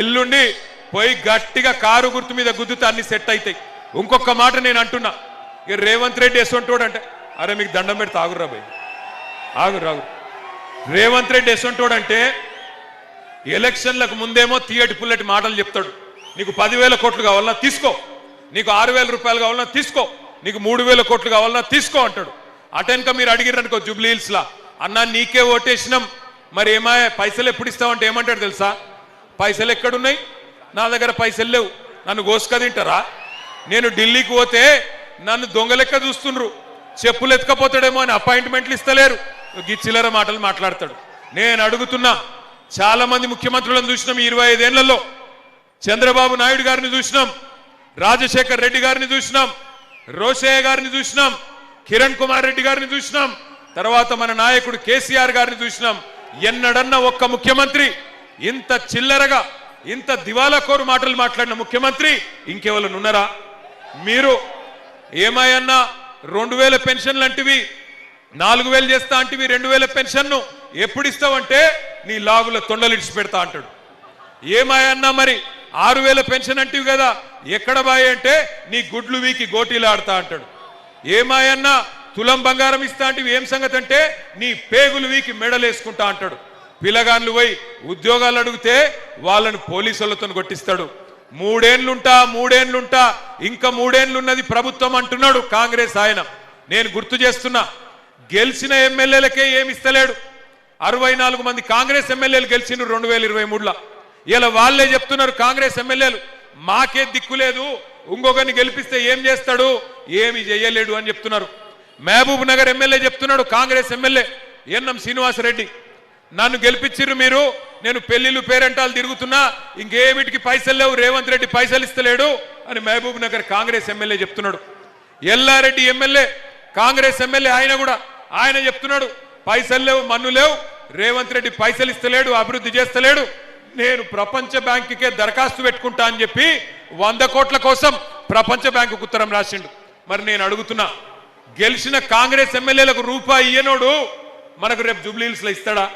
ఎల్లుండి పోయి గట్టిగా కారు గుర్తు మీద గుద్దుతా అన్ని సెట్ అవుతాయి ఇంకొక మాట నేను అంటున్నా. ఇక రేవంత్ రెడ్డి ఎసొంటోడు అంటే అరే మీకు దండం పెడితే ఆగుర్రా భయ్ ఆగురు ఆగురు రేవంత్ రెడ్డి ఎసొంటోడు అంటే ఎలక్షన్లకు ముందేమో తీయటి పుల్లటి మాటలు చెప్తాడు. నీకు పదివేల కోట్లు కావాలన్నా తీసుకో. నీకు ఆరు వేల రూపాయలు కావాలన్నా తీసుకో. నీకు మూడు వేల కోట్లు కావాలన్నా తీసుకో అంటాడు. అటెన్క మీరు అడిగిరనుకో జూబ్లీ హిల్స్ లా అన్నా నీకే ఓటేసినాం. మరి ఏమాయ పైసలు ఎప్పుడు ఇస్తావంటే ఏమంటాడు తెలుసా? పైసలు ఎక్కడున్నాయి? నా దగ్గర పైసలు లేవు. నన్ను గోసుక తింటారా? నేను ఢిల్లీకి పోతే నన్ను దొంగలెక్క చూస్తుండ్రు. చెప్పులు ఎత్తుకపోతాడేమో అని అపాయింట్మెంట్లు ఇస్తలేరు. ఈ చిల్లర మాటలు మాట్లాడతాడు. నేను అడుగుతున్నా చాలా మంది ముఖ్యమంత్రులను చూసినాం ఇరవై ఐదేళ్ళలో చంద్రబాబు నాయుడు గారిని చూసినాం. రాజశేఖర్ రెడ్డి గారిని చూసినాం. రోషయ్య గారిని చూసినాం. కిరణ్ కుమార్ రెడ్డి గారిని చూసినాం. తర్వాత మన నాయకుడు కేసీఆర్ గారిని చూసినాం. ఎన్నడన్న ఒక్క ముఖ్యమంత్రి ఇంత చిల్లరగా ఇంత దివాలాకోరు మాటలు మాట్లాడిన ముఖ్యమంత్రి ఇంకెవరు ఉన్నారా మీరు ఏమాయన్నా రెండు వేల పెన్షన్ లాంటివి నాలుగు వేలు చేస్తా అంటివి రెండు వేల పెన్షన్ను ఎప్పుడు ఇస్తావంటే నీ లాగుల తొండలు ఇడిచి పెడతా అంటాడు. ఏమాయన్నా మరి ఆరు వేల పెన్షన్ అంటివి కదా ఎక్కడ బాయ్ అంటే నీ గుడ్లు వీకి గోటీలు ఆడతా అంటాడు. ఏమాయన్నా తులం బంగారం ఇస్తా అంటివి ఏం సంగతి అంటే నీ పేగులు వీకి మెడలేసుకుంటా అంటాడు. పిల్లగాన్లు పోయి ఉద్యోగాలు అడిగితే వాళ్ళని పోలీసులతో కొట్టిస్తాడు. మూడేండ్లుంటా మూడేండ్లుంటా ఇంకా మూడేండ్లున్నది ప్రభుత్వం అంటున్నాడు కాంగ్రెస్ ఆయన. నేను గుర్తు చేస్తున్నా గెలిచిన ఎమ్మెల్యేలకే ఏమి ఇస్తలేడు. అరవై నాలుగు మంది కాంగ్రెస్ ఎమ్మెల్యేలు గెలిచిండ్రు రెండు వేల ఇరవై మూడులో. ఇలా వాళ్ళే చెప్తున్నారు కాంగ్రెస్ ఎమ్మెల్యేలు మాకే దిక్కులేదు ఇంకొకరిని గెలిపిస్తే ఏం చేస్తాడు? ఏమి చేయలేడు అని చెప్తున్నారు. మహబూబ్ నగర్ ఎమ్మెల్యే చెప్తున్నాడు కాంగ్రెస్ ఎమ్మెల్యే ఎన్ఎం శ్రీనివాసరెడ్డి. నన్ను గెలిపించిర్రు మీరు. నేను పెళ్ళిళ్ళు పేరెంటాలు తిరుగుతున్నా. ఇంకేమిటికి పైసలు లేవు. రేవంత్ రెడ్డి పైసలు ఇస్తలేడు అని మహబూబ్ నగర్ కాంగ్రెస్ ఎమ్మెల్యే చెప్తున్నాడు. ఎల్లారెడ్డి ఎమ్మెల్యే కాంగ్రెస్ ఎమ్మెల్యే ఆయన కూడా ఆయన చెప్తున్నాడు. పైసలు లేవు మన్ను లేవు. రేవంత్ రెడ్డి పైసలు ఇస్తలేడు అభివృద్ధి చేస్తలేడు. నేను ప్రపంచ బ్యాంకుకే దరఖాస్తు పెట్టుకుంటా అని చెప్పి వంద కోట్ల కోసం ప్రపంచ బ్యాంకు ఉత్తరం రాసిండు. మరి నేను అడుగుతున్నా గెలిచిన కాంగ్రెస్ ఎమ్మెల్యేలకు రూపాయి ఇయ్యనోడు మనకు రేపు జూబ్లీహిల్స్లో ఇస్తాడా?